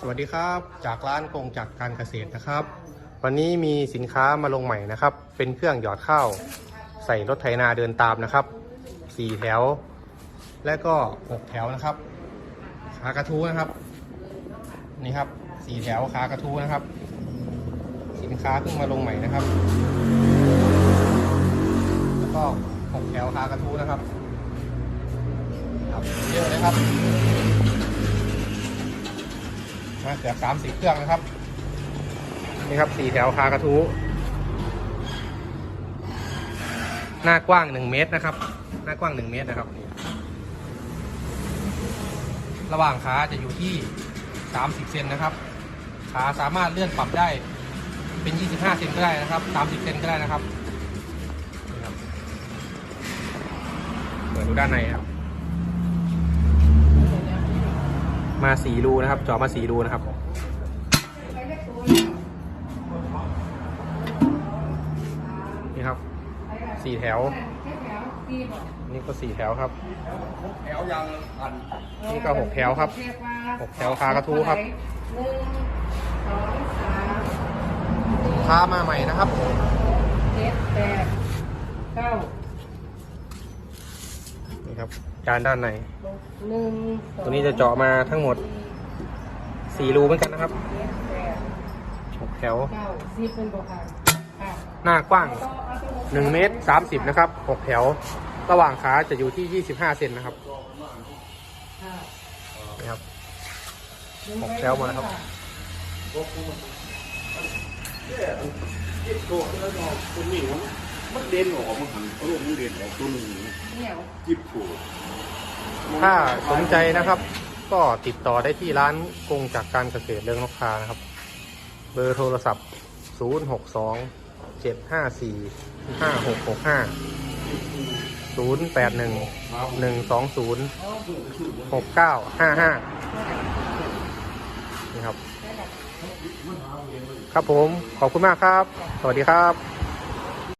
สวัสดีครับ จากร้านกงจักการเกษตรนะครับ วันนี้มีสินค้ามาลงใหม่นะครับ เป็นเครื่องหยอดข้าว ใส่รถไถนาเดินตามนะครับสี่แถว และก็หกแถวนะครับ ขากระทู้นะครับนี่ครับสี่แถวขากระทู้นะครับ สินค้าเพิ่งมาลงใหม่นะครับ แล้วก็หกแถวขากระทู้นะครับครับเยอะเลยครับ นะเกือบสามสี่เครื่องนะครับ นี่ครับสี่แถวคากระทู้หน้ากว้างหนึ่งเมตรนะครับ หน้ากว้างหนึ่งเมตรนะครับ ระหว่างขาจะอยู่ที่สามสิบเซนนะครับ ขาสามารถเลื่อนปรับได้เป็นยี่สิบห้าเซนก็ได้นะครับสามสิบเซนก็ได้นะครับนี่ครับเปิดดูด้านในครับ มาสี่รูนะครับเจาะมาสี่รูนะครับนี่ครับสี่แถว นี่ก็สี่แถวครับแถวยังพันนี่ก็หกแถวครับหกแถวคากระทู้ครับหนึ่งสองสามพามาใหม่นะครับเจ็ดแปดเก้านี่ ครับจานด้านใน หนึ่งสองตัวนี้จะเจาะมาทั้งหมดสี่รูเหมือนกันนะครับเจ็ดแปดหกแถว เก้าสิบเป็นบวกค่ะค่ะหน้ากว้างหนึ่งเมตรสามสิบนะครับหกแถว ระหว่างขาจะอยู่ที่ยี่สิบห้าเซนนะครับค่ะนี่ครับ หกแถวมาแล้วครับที่ตัวแล้วก็ตัวนี้มัน มันเด่นออกมันหันตัวมันเด่นออกตัวหนึงเหนียวจิบถูกถ้าสนใจนะครับ ก็ติดต่อได้ที่ร้านกงจากการเกษตรเรืองนกคานะครับ เบอร์โทรศัพท์ 0 6 2 7 5 4 5 6 6 5 0 8 1 1 2 0 6 9 5 5 นี่ครับ ครับผม ขอบคุณมากครับ สวัสดีครับ